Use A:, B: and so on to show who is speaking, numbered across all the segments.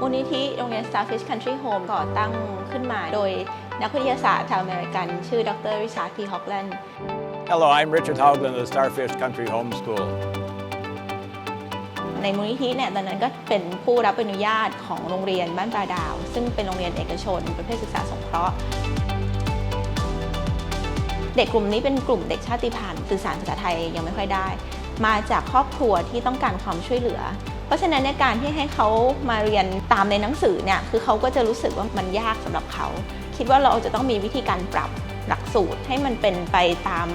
A: มูลนิธิโรงเรียน Starfish Country Home ก่อตั้งขึ้นมาโดยนักวิทยาศาสตร์ชาวอเมริกัน ชื่อดรริชาร์ดพีฮอกแลนด์
B: Hello, I'm Richard Haugland of the Starfish Country Homeschool.
A: ในมูลนิธิเนี่ยตอนนั้นก็เป็นผู้รับอนุญาตของโรงเรียนบ้านปลาดาว ซึ่งเป็นโรงเรียนเอกชน ประเภทศึกษาสงเคราะห์ เด็กกลุ่มนี้เป็นกลุ่มเด็กชาติพันธุ์สื่อสารภาษาไทยยังไม่ค่อยได้ มาจากครอบครัวที่ต้องการความช่วยเหลือ เพราะฉะนั้นในการที่ให้เขามาเรียนตามในหนังสือเนี่ยคือเขาก็จะรู้สึกว่ามันยากสำหรับเขา คิดว่าเราจะต้องมีวิธีการปรับหลักสูตรให้มันเป็นไปตาม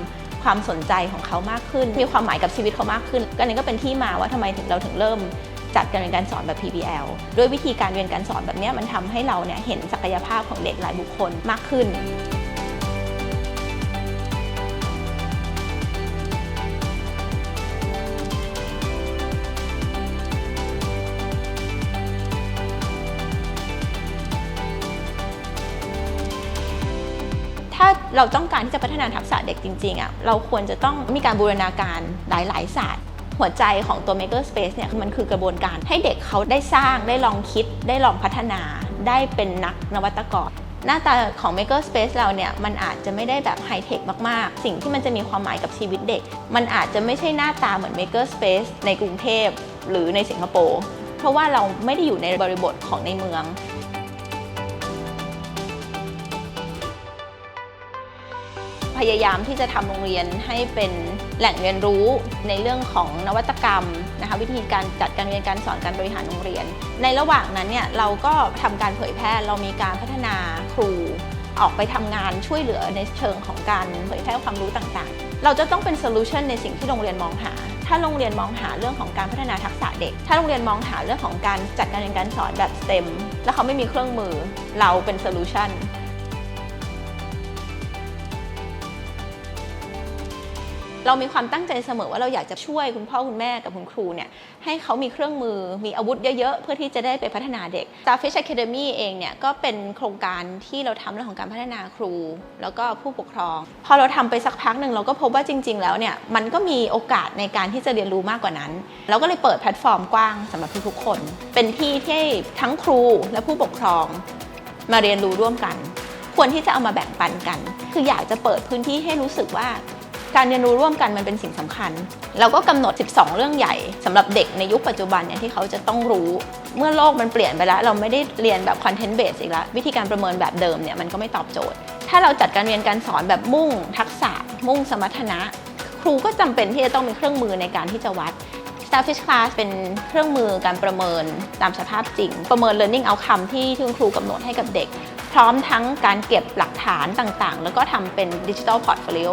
A: ความสนใจของเขามากขึ้น มีความหมายกับชีวิตเขามากขึ้น ก็นี่ก็เป็นที่มาว่าทำไมถึงเราถึงเริ่มจัดการเรียนการสอนแบบ PBL ด้วยวิธีการเรียนการสอนแบบนี้มันทำให้เราเนี่ยเห็นศักยภาพของเด็กหลายบุคคลมากขึ้น ถ้าเราต้องการที่จะพัฒนาทักษะเด็กจริงๆอะเราควรจะต้องมีการบูรณาการหลายๆศาสตร์หัวใจของตัว Maker Space เนี่ยมันคือกระบวนการให้เด็กเขาได้สร้างได้ลองคิด ได้ลองพัฒนา ได้เป็นนักนวัตกร หน้าตาของ Maker Space เราเนี่ยมันอาจจะไม่ได้แบบไฮเทคมากๆ สิ่งที่มันจะมีความหมายกับชีวิตเด็ก มันอาจจะไม่ใช่หน้าตาเหมือน Maker Space ในกรุงเทพหรือในสิงคโปร์เพราะว่าเราไม่ได้อยู่ในบริบทของในเมือง ยายามที่จะทำโรงเรียนให้เป็นแหล่งเรียนรู้ในเรื่องของนวัตกรรมนะคะวิธีการจัดการเรียนการสอนการบริหารโรงเรียน ในระหว่างนั้นเนี่ยเราก็ทำการเผยแพร่เรามีการพัฒนาครูออกไปทำงานช่วยเหลือในเชิงของการเผยแพร่ความรู้ต่างๆ เราจะต้องเป็นโซลูชันในสิ่งที่โรงเรียนมองหา ถ้าโรงเรียนมองหาเรื่องของการพัฒนาทักษะเด็ก ถ้าโรงเรียนมองหาเรื่องของการจัดการเรียนการสอนแบบ STEM แล้วเขาไม่มีเครื่องมือ เราเป็นโซลูชัน เรามีความตั้งใจเสมอว่าเราอยากจะช่วยคุณพ่อคุณแม่กับคุณครูเนี่ยให้เขามีเครื่องมือมีอาวุธเยอะๆ เพื่อที่จะได้ไปพัฒนาเด็ก Starfish Academy เองเนี่ยก็เป็นโครงการที่เราทำเรื่องของการพัฒนาครู แล้วก็ผู้ปกครอง พอเราทำไปสักพักหนึ่งเราก็พบว่าจริง ๆ แล้วเนี่ยมันก็มีโอกาสในการที่จะเรียนรู้มากกว่านั้น เราก็เลยเปิดแพลตฟอร์มกว้างสำหรับทุกๆคน เป็นที่ที่ทั้งครูและผู้ปกครองมาเรียนรู้ร่วมกัน ควรที่จะเอามาแบ่งปันกัน คืออยากจะเปิดพื้นที่ให้รู้สึกว่า การเรียนรู้ร่วมกันมันเป็นสิ่งสำคัญ เราก็กำหนด 12 เรื่องใหญ่สำหรับเด็กในยุคปัจจุบันเนี่ยที่เขาจะต้องรู้ เมื่อโลกมันเปลี่ยนไปแล้ว เราไม่ได้เรียนแบบคอนเทนต์เบสอีกแล้ว วิธีการประเมินแบบเดิมเนี่ยมันก็ไม่ตอบโจทย์ ถ้าเราจัดการเรียนการสอนแบบมุ่ง ทักษะ มุ่งสมรรถนะ ครูก็จำเป็นที่จะต้องมีเครื่องมือในการที่จะวัด Starfish Class เป็นเครื่องมือการประเมินตามสภาพจริง ประเมิน learning outcome ที่ที่คุณครูกำหนดให้กับเด็ก พร้อมทั้งการเก็บหลักฐานต่างๆ แล้วก็ทำเป็น digital portfolio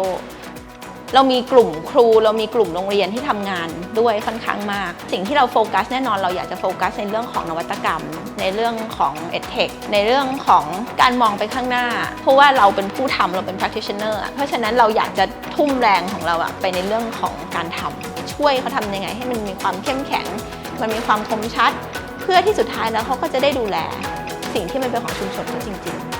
A: เรามีกลุ่มครู เรามีกลุ่มโรงเรียนที่ทำงานด้วยค่อนข้างมาก สิ่งที่เราโฟกัสแน่นอนเราอยากจะโฟกัสในเรื่องของนวัตกรรม ในเรื่องของ EdTech ในเรื่องของการมองไปข้างหน้า เพราะว่าเราเป็นผู้ทำเราเป็น practitioner อะเพราะฉะนั้นเราอยากจะทุ่มแรงของเราอะไปในเรื่องของการทำช่วยเขาทำยังไง ให้มันมีความเข้มแข็ง มันมีความคมชัด เพื่อที่สุดท้ายแล้วเขาก็จะได้ดูแล สิ่งที่มันเป็นของชุมชนเขาจริง ๆ